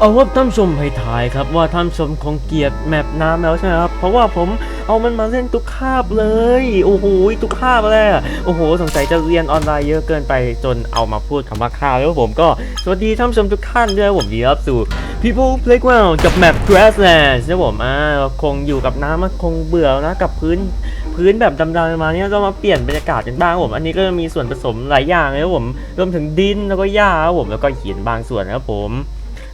เอาว่าท่านชมให้ทายครับว่าท่านชมคงเกียดแมปน้ำแล้วใช่ไหมครับ เพราะว่าผมเอามันมาเล่นทุกคาบเลย โอ้โหทุกคาบเลยโอ้โห สงสัยจะเรียนออนไลน์เยอะเกินไปจนเอามาพูดคำว่าคาบแล้วผมก็สวัสดีท่านชมทุกท่านด้วยผมดีครับสู่ People Playground กับแมป Grasslands นะผมอ่าคงอยู่กับน้ำมันคงเบื่อแล้วนะกับพื้นพื้นแบบดำๆมาเนี่ยต้องมาเปลี่ยนบรรยากาศกันบ้างผม อันนี้ก็มีส่วนผสมหลายอย่างเลยผมรวมถึงดินแล้วก็หญ้าผมแล้วก็หินบางส่วนนะครับผม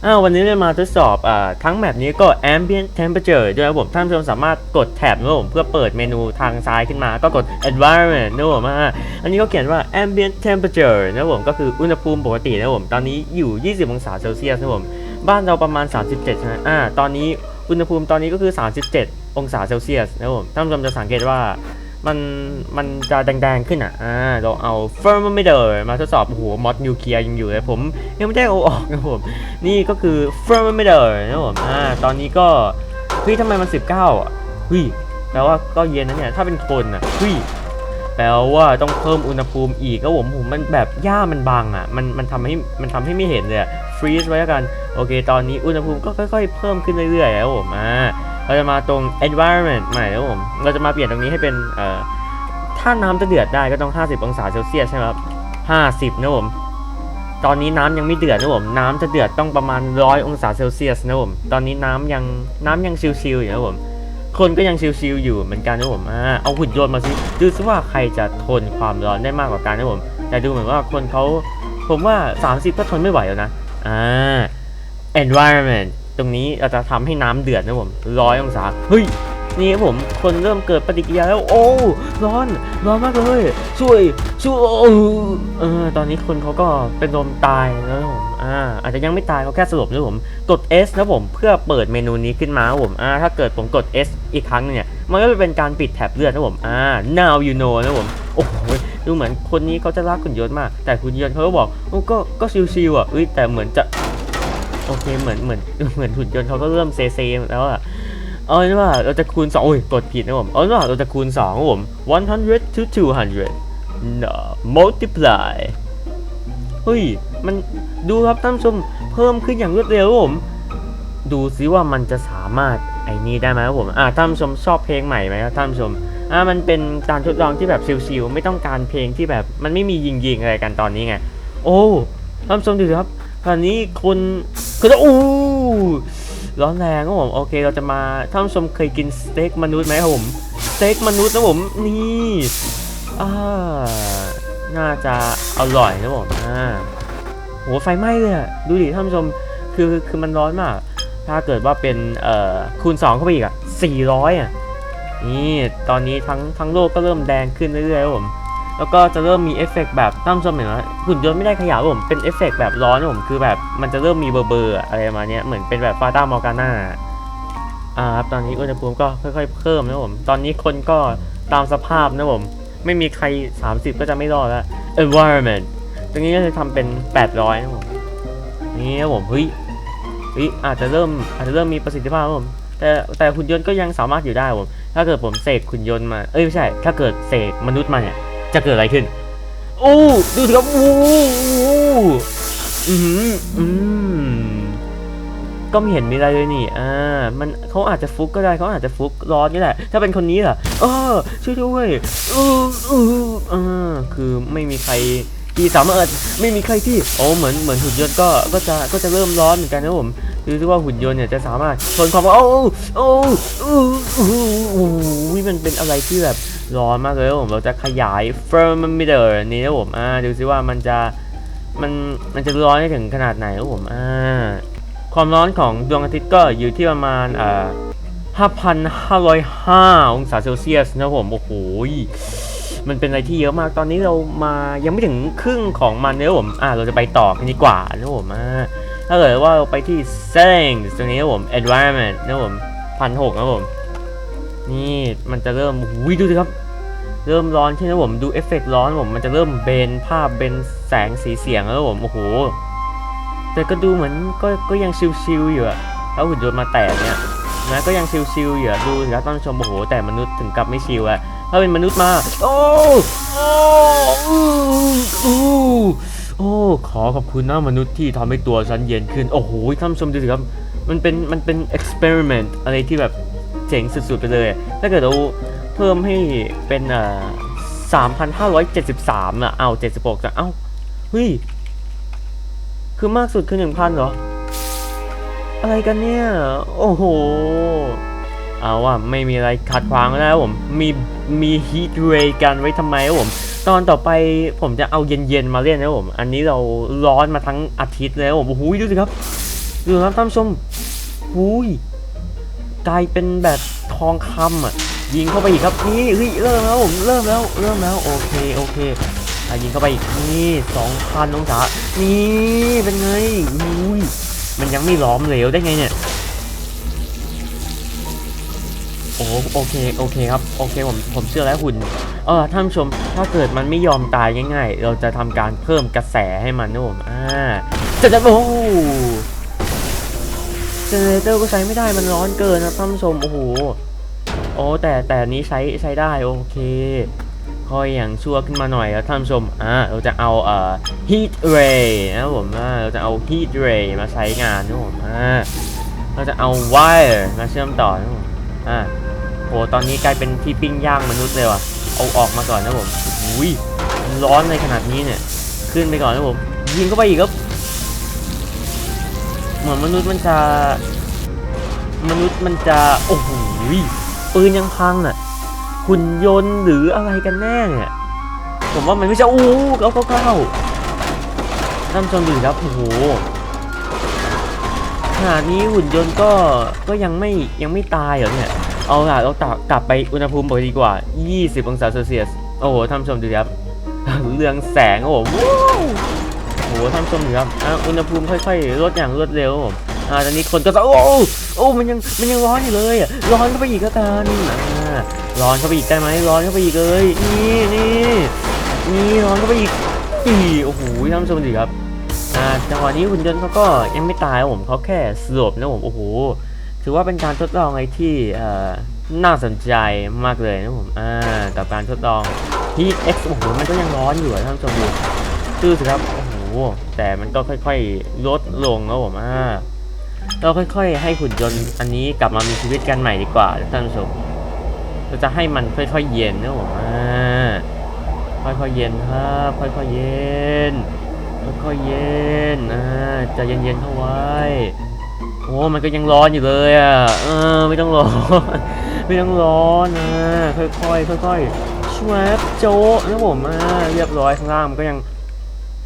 อ้าววันนี้เรามาทดสอบอ่าทั้งแมปนี้ก็ ambient temperature ด้วยครับผมท่านผู้ชมสามารถกดแท็บนะครับผมเพื่อเปิดเมนูทางซ้ายขึ้นมา ก็กด environment นะครับผมอันนี้ก็เขียนว่า ambient temperature นะครับผมก็คืออุณหภูมิปกตินะครับผมตอนนี้อยู่ 20 องศาเซลเซียสนะครับผมบ้านเราประมาณ 37ใช่ไหมอ่าตอนนี้อุณหภูมิตอนนี้ก็คือ 37 องศาเซลเซียสนะครับผมท่านผู้ชมจะสังเกตว่า มันมันจะแดงๆขึ้นอะ อ่า เราเอา thermometer มาทดสอบโอ้โหมอดนิวเคลียร์ยังอยู่เลยผมยังไม่ได้เอาออกนะผม นี่ก็คือ thermometer นะผม อ่า ตอนนี้ก็เฮ้ยทำไมมัน 19 อะเฮ้ยแปลว่าก็เย็นนะเนี่ย ถ้าเป็นคนอะเฮ้ยแปลว่าต้องเพิ่มอุณหภูมิอีกก็ผมผมมันแบบหญ้ามันบางอะ มันมันทำให้มันทำให้ไม่เห็นเลยฟรีซไว้แล้วกัน โอเค ตอนนี้อุณหภูมิก็ค่อย ๆ เพิ่มขึ้นเรื่อยๆแล้วผมอ่า เราจะมาตรง environment ใหม่แล้วผม เราจะมาเปลี่ยนตรงนี้ให้เป็นเอ่อถ้าน้ำจะเดือดได้ก็ต้อง 50 องศาเซลเซียสใช่ไหมครับ50นะผม ตอนนี้น้ำยังไม่เดือดนะผม น้ำจะเดือดต้องประมาณ 100 องศาเซลเซียสนะผม ตอนนี้น้ำยังน้ำยังชิลๆอยู่นะผม คนก็ยังชิลๆอยู่เหมือนกันนะผมอ่าเอาหุ่นยนต์มาสิดูซิว่าใครจะทนความร้อนได้มากกว่ากันนะผม แต่ดูเหมือนว่าคนเขาผมว่า 30 ก็ทนไม่ไหวแล้วนะ อ่า environment ตรงนี้เราจะทำให้น้ำเดือดนะผมร้อยองศาเฮ้ยนี่ครับผมคนเริ่มเกิดปฏิกิริยาแล้วโอ้ร้อนร้อนมากเลยช่วยช่วยเออตอนนี้คนเขาก็เป็นลมตายแล้วนะผมอ่าอาจจะยังไม่ตายเขาแค่สลบนะผมกด S นะผมเพื่อเปิดเมนูนี้ขึ้นมาผมอ่าถ้าเกิดผมกด S อีกครั้งนึงเนี่ยมันก็จะเป็นการปิดแท็บเลือดนะผมอ่า now you know นะผมโอ้โหดูเหมือนคนนี้เขาจะรักคุณยศมาก แต่คุณยศเขาก็บอกโอ้ก็ก็ชิวๆอะเอ้ยแต่เหมือนจะ โอเคเหมือนเหมือนเหมือนหุ่นยนต์เขาก็เริ่มเซเซแล้วอะเอาเป็นว่าเราจะคูณ2โอ้ยกดผิดนะผมเอาเป็นว่าเราจะคูณ2ครับผม100 to 200 no multiply เฮ้ย มันดูครับท่านชมเพิ่มขึ้นอย่างรวดเร็วผม ดูซิว่ามันจะสามารถไอ้นี่ได้ไหมครับผมอ่าท่านชมชอบเพลงใหม่ไหมครับท่านชมอ่ามันเป็นการทดลองที่แบบชิลๆไม่ต้องการเพลงที่แบบมันไม่มียิงๆอะไรกันตอนนี้ไง โอ้ท่านชมดูครับ ตอนนี้คนคือจะอู้ร้อนแรงครับผมโอเคเราจะมาท่านผู้ชมเคยกินสเต็กมนุษย์ไหมครับผมสเต็กมนุษย์นะผมนี่อ่าน่าจะอร่อยนะผมอ่าโหไฟไหม้เลยดูดิท่านผู้ชมคือคือมันร้อนมาก ถ้าเกิดว่าเป็นเอ่อคูณ 2 เข้าไปอีกอะ400อะนี่ตอนนี้ทั้งทั้งโลกก็เริ่มแดงขึ้นเรื่อยๆครับผม แล้วก็จะเริ่มมีเอฟเฟกต์แบบท่านผู้ชมเห็นไหมหุ่นยนต์ไม่ได้ขยับผมเป็นเอฟเฟกต์แบบร้อนผมคือแบบมันจะเริ่มมีเบอร์เบอร์อะไรประมาณเนี้ยเหมือนเป็นแบบฟาต้ามอร์กาน่าอ่าครับตอนนี้อุณหภูมิก็ค่อยๆเพิ่มนะผมตอนนี้คนก็ตามสภาพนะผมไม่มีใคร 30 ก็จะไม่รอดแล้ว environment ตรงนี้ก็จะทำเป็น 800นะผมนี่ครับผมเฮ้ยเฮ้ยอาจจะเริ่มอาจจะเริ่มมีประสิทธิภาพครับผมแต่แต่หุ่นยนต์ก็ยังสามารถอยู่ได้ผมถ้าเกิดผมเสกหุ่นยนต์มาเอ้ยไม่ใช่ ถ้าเกิดเสกมนุษย์มาเนี่ย จะเกิดอะไรขึ้นโอ้ดูสิครับโอ้อืมอืมก็ไม่เห็นมีอะไรเลยนี่อ่ามันเขาอาจจะฟุกก็ได้เขาอาจจะฟุกร้อนก็ได้ถ้าเป็นคนนี้ล่ะเออช่วยด้วยเออเอออ่าคือไม่มีใครที่สามารถไม่มีใครที่โอ้เหมือนเหมือนหุ่นยนต์ก็ก็จะก็จะเริ่มร้อนเหมือนกันนะผมดูซิว่าหุ่นยนต์เนี่ยจะสามารถทนความร้อนโอ้โอ้โอ้โอ้โอ้มันเป็นอะไรที่แบบ ร้อนมากเลยผมเราจะขยาย thermometer นี้นะผมอ่าดูซิว่ามันจะมันมันจะร้อนได้ถึงขนาดไหนครับผมอ่าความร้อนของดวงอาทิตย์ก็อยู่ที่ประมาณอ่า5,505 องศาเซลเซียสนะผมโอ้โหมันเป็นอะไรที่เยอะมากตอนนี้เรามายังไม่ถึงครึ่งของมันนะผมอ่าเราจะไปต่อกันดีกว่านะผมอ่าถ้าเกิดว่าเราไปที่ settings ตรงนี้นะผม environment นะผมพันหกนะผมนี่มันจะเริ่มวิดูสิครับ เริ่มร้อนใช่ไหมผมดูเอฟเฟกต์ร้อนผมมันจะเริ่มเบนภาพเบนแสงสีเสียงแล้วผมโอ้โหแต่ก็ดูเหมือนก็ก็ยังชิวๆอยู่อะถ้าหุ่นยนต์มาแตะเนี่ยนะก็ยังชิวๆอยู่ดูสิครับท่านชมโอ้โหแต่มนุษย์ถึงกับไม่ชิวอะถ้าเป็นมนุษย์มา โอ้โอ้อู้อู้โอ้ขอขอบคุณนะมนุษย์ที่ทำให้ตัวฉันเย็นขึ้น โอ้โหท่านชมดูสิครับมันเป็นมันเป็น experiment อะไรที่แบบเจ๋งสุดๆไปเลย ถ้าเกิดเรา เพิ่มให้เป็นอ่า3,573อะเอา76จะเอ้าเฮ้ย คือมากสุดคือ1,000เหรอ อะไรกันเนี่ย โอ้โห เอาว่าไม่มีอะไรขัดขวางแล้วผม มีมีฮีทเรย์กันไว้ทำไมครับผม ตอนต่อไปผมจะเอาเย็นๆมาเล่นนะผม อันนี้เราร้อนมาทั้งอาทิตย์เลยครับผมโอ้โหดูสิครับ ดูครับท่านผู้ชมหุยกลายเป็นแบบทองคำอะ ยิงเข้าไปอีกครับนี่เฮ้ยเริ่มแล้วผมเริ่มแล้วเริ่มแล้วโอเคโอเคอะยิงเข้าไปอีกนี่สองพันองศานี่เป็นไงอุ้ยมันยังไม่ล้อมเหลวได้ไงเนี่ยโอ้โอเคโอเคครับโอเคผมผมเชื่อแล้วหุ่นเออท่านชมถ้าเกิดมันไม่ยอมตายง่ายๆ เราจะทำการเพิ่มกระแสให้มันนะผมอ่าจะจะโอ้เจเนเรเตอร์ก็ใช้ไม่ได้มันร้อนเกินนะท่านผู้ชมโอ้โห โอ้แต่แต่นี้ใช้ใช้ได้โอเคคอยอย่างชั่วขึ้นมาหน่อยแล้วท่านผู้ชมอ่าเราจะเอาเอ่อ heat ray นะผมอ่าเราจะเอา heat ray มาใช้งานนะผมอ่าเราจะเอา wire มาเชื่อมต่อนะผมอ่าโหตอนนี้กลายเป็นที่ปิ้งย่างมนุษย์เลยว่ะเอาออกมาก่อนนะผมอุ้ยร้อนในขนาดนี้เนี่ย ขึ้นไปก่อนนะผมยิงเข้าไปอีกครับเหมือนมนุษย์มันจะมนุษย์มันจะโอ้โห ปืนยังพังอะหุ่นยนต์หรืออะไรกันแน่เนี่ยผมว่ามันไม่ใช่อู้เก้าเก้าเก้าท่านชมดูครับโอ้โหขนาดนี้หุ่นยนต์ก็ก็ยังไม่ยังไม่ตายเหรอเนี่ยเอาล่ะเราตักกลับไปอุณหภูมิปกติดีกว่า 20 องศาเซลเซียส โอ้โหท่านชมดูครับ เรืองแสงโอ้โหโอ้โหท่านชมดูครับอะอุณหภูมิค่อยๆ ลดอย่างรวดเร็วผม อ่าตอนนี้คนก็จะโอ้โอ้มันยังมันยังร้อนอยู่เลยอะร้อนเข้าไปอีกก็ตานอ่าร้อนเข้าไปอีกได้ไหมร้อนเข้าไปอีกเลยนี่นี่นี่ร้อนเข้าไปอีกอีโอ้โหท่านผู้ชมดูครับอ่าจังหวะนี้หุ่นยนต์เขาก็ยังไม่ตายผมเขาแค่สลบนะผมโอ้โหถือว่าเป็นการทดลองอะไรที่เอ่อน่าสนใจมากเลยนะผมอ่ากับการทดลอง Heat X โอ้โหมันก็ยังร้อนอยู่ท่านผู้ชมดูดูสิครับโอ้โหแต่มันก็ค่อยๆลดลงนะผมอ่า เราค่อยๆ ให้หุ่นยนต์อันนี้กลับมามีชีวิตกันใหม่ดีกว่าท่านผู้ชมเราจะให้มันค่อยๆเย็นนะผมอ่าค่อยๆเย็นครับค่อยๆเย็นค่อยๆเย็นอ่าจะเย็นๆเข้าไว้โอ้มันก็ยังร้อนอยู่เลยอะเออไม่ต้องร้อนไม่ต้องร้อนนะค่อยๆค่อยๆชวบโจะนะผมอ่าเรียบร้อยข้างล่างมันก็ยัง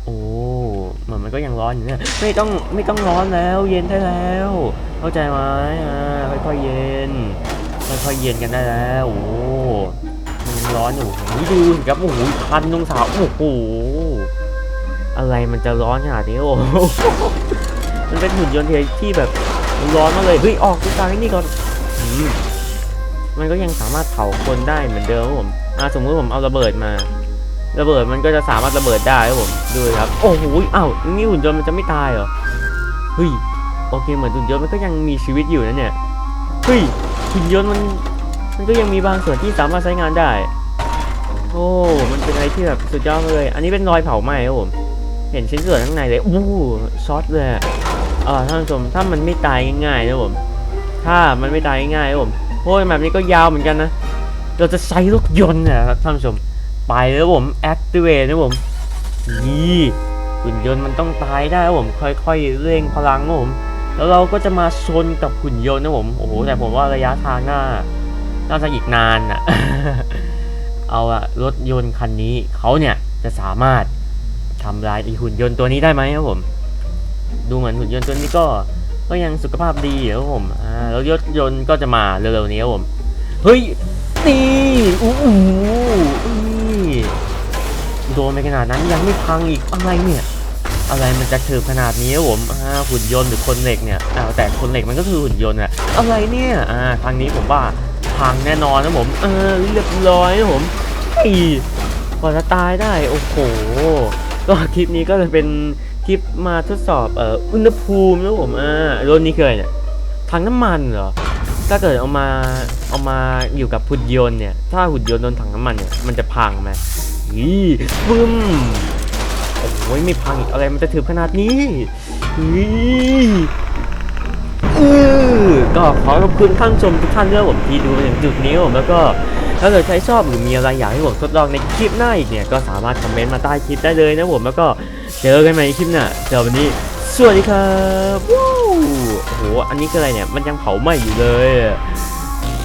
โอ้ มันก็ยังร้อนอยู่เนี่ยไม่ต้องไม่ต้องร้อนแล้ว เย็นได้แล้ว เข้าใจไหมอ่าค่อยๆเย็นค่อยๆเย็นกันได้แล้วโอ้มันยังร้อนอยู่โอ้ดูสิครับโอ้โหพันองศาโอ้โหอะไรมันจะร้อนขนาดนี้โอ้มันเป็นหุ่นยนต์ที่แบบร้อนมากเลยเฮ้ยออกตัวกางไอ้นี่ก่อนมันก็ยังสามารถเผาคนได้เหมือนเดิมผมอ่าสมมติผมเอาระเบิดมา ระเบิดมันก็จะสามารถระเบิดได้ครับผมดูครับ โอ้โหอ้าวนี่หุ่นยนต์มันจะไม่ตายเหรอเฮ้ยโอเคเหมือนหุ่นยนต์มันก็ยังมีชีวิตอยู่นะเนี่ยเฮ้ยหุ่นยนต์มันมันก็ยังมีบางส่วนที่สามารถใช้งานได้ โอ้มันเป็นอะไรที่แบบสุดยอดเลย อันนี้เป็นรอยเผาไหม้ครับผมเห็นชิ้นส่วนข้างในเลยอู้ช็อตเลยเออท่านผู้ชมถ้ามันไม่ตายง่ายๆนะผมถ้ามันไม่ตายง่ายๆนะผมโอ้ยแบบนี้ก็ยาวเหมือนกันนะเราจะใช้รถยนต์นะครับท่านผู้ชม ไปเลยครับผม activate นะผมนี่หุ่นยนต์มันต้องตายได้ครับผมค่อยๆเร่งพลังนะผมแล้วเราก็จะมาชนกับหุ่นยนต์นะผมโอ้โหแต่ผมว่าระยะทางหน้าน่าจะอีกนานอะเอาอะรถยนต์คันนี้เขาเนี่ยจะสามารถทำลายไอหุ่นยนต์ตัวนี้ได้ไหมครับผม ดูเหมือนหุ่นยนต์ตัวนี้ก็ก็ยังสุขภาพดีอยู่ครับผมอ่าแล้วรถยนต์ก็จะมาเร็วๆนี้ครับผมเฮ้ยนี่อู้ ดนไปขนาดนั้นยังไม่พังอีกอะไรเนี่ย อะไรมันจะถือขนาดนี้ผมอ่าหุ่นยนต์หรือคนเหล็กเนี่ยอ้าวแต่คนเหล็กมันก็คือหุ่นยนต์อะอะไรเนี่ยอ่าทางนี้ผมว่าพังแน่นอนนะผมเออเรียบร้อยนะผมอีกว่าจะตายได้โอ้โหก็คลิปนี้ก็จะเป็นคลิปมาทดสอบเอ่ออุณหภูมินะผมอ่ารถนี้เคยเนี่ยถังน้ำมันเหรอถ้าเกิดเอามาเอามาอยู่กับหุ่นยนต์เนี่ย ถ้าหุ่นยนต์โดนถังน้ำมันเนี่ยมันจะพังไหม อีปึ้มโอ้ยไม่พังอีกอะไรมันจะถึงขนาดนี้เฮ้ยอือก็ขอขอบคุณท่านชมทุกท่านด้วยผมที่ดูมาถึงจุดนี้ผมแล้วก็ถ้าเกิดใครชอบหรือมีอะไรอยากให้ผมทดลองในคลิปหน้าอีกเนี่ยก็สามารถคอมเมนต์มาใต้คลิปได้เลยนะผมแล้วก็เจอกันใหม่ในคลิปหน้าเจอวันนี้ สวัสดีครับว้าวโอ้โหอันนี้คืออะไรเนี่ยมันยังเผาไหม้อยู่เลยอะ